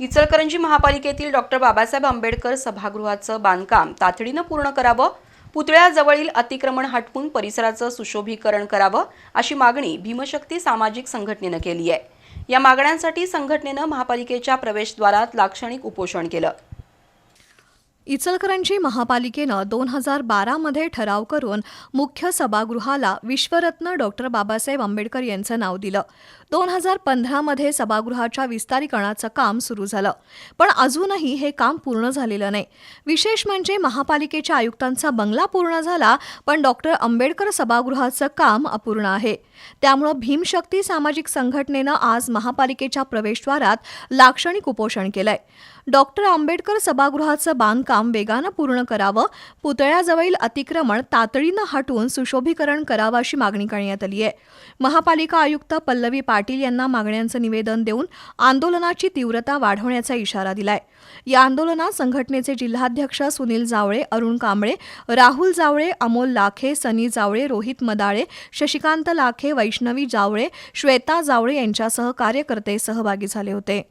इचलकरंजी महापालिकेतील डॉक्टर बाबासाहेब आंबेडकर सभागृहाचं बांधकाम तातडीनं पूर्ण करावं पुतळ्याजवळील अतिक्रमण हटवून परिसराचं सुशोभीकरण करावं अशी मागणी भीमशक्ती सामाजिक संघटनेनं केली आहे. या मागण्यांसाठी संघटनेनं महापालिकेच्या प्रवेशद्वारात लाक्षणिक उपोषण केलं. इचलकरंजी महापालिकेनं दोन हजार बारामध्ये ठराव करून मुख्य सभागृहाला विश्वरत्न डॉक्टर बाबासाहेब आंबेडकर यांचं नाव दिलं. दोन हजार पंधरामध्ये सभागृहाच्या विस्तारीकरणाचं काम सुरू झालं. पण अजूनही हे काम पूर्ण झालेलं नाही. विशेष म्हणजे महापालिकेच्या आयुक्तांचा बंगला पूर्ण झाला पण डॉक्टर आंबेडकर सभागृहाचं काम अपूर्ण आहे. त्यामुळं भीमशक्ती सामाजिक संघटनेनं आज महापालिकेच्या प्रवेशद्वारात लाक्षणिक उपोषण केलंय. डॉक्टर आंबेडकर सभागृहाचं बांधकाम काम वेगानं पूर्ण करावं पुतळ्याजवळील अतिक्रमण तातडीनं हटवून सुशोभीकरण करावं अशी मागणी करण्यात आली आहे. महापालिका आयुक्त पल्लवी पाटील यांना मागण्यांचं निवेदन देऊन आंदोलनाची तीव्रता वाढवण्याचा इशारा दिलाय. या आंदोलनात संघटनेचे जिल्हाध्यक्ष सुनील जावळे अरुण कांबळे राहुल जावळे अमोल लाखे सनी जावळे रोहित मदाळे शशिकांत लाखे वैष्णवी जावळे श्वेता जावळे यांच्यासह कार्यकर्ते सहभागी झाले होते.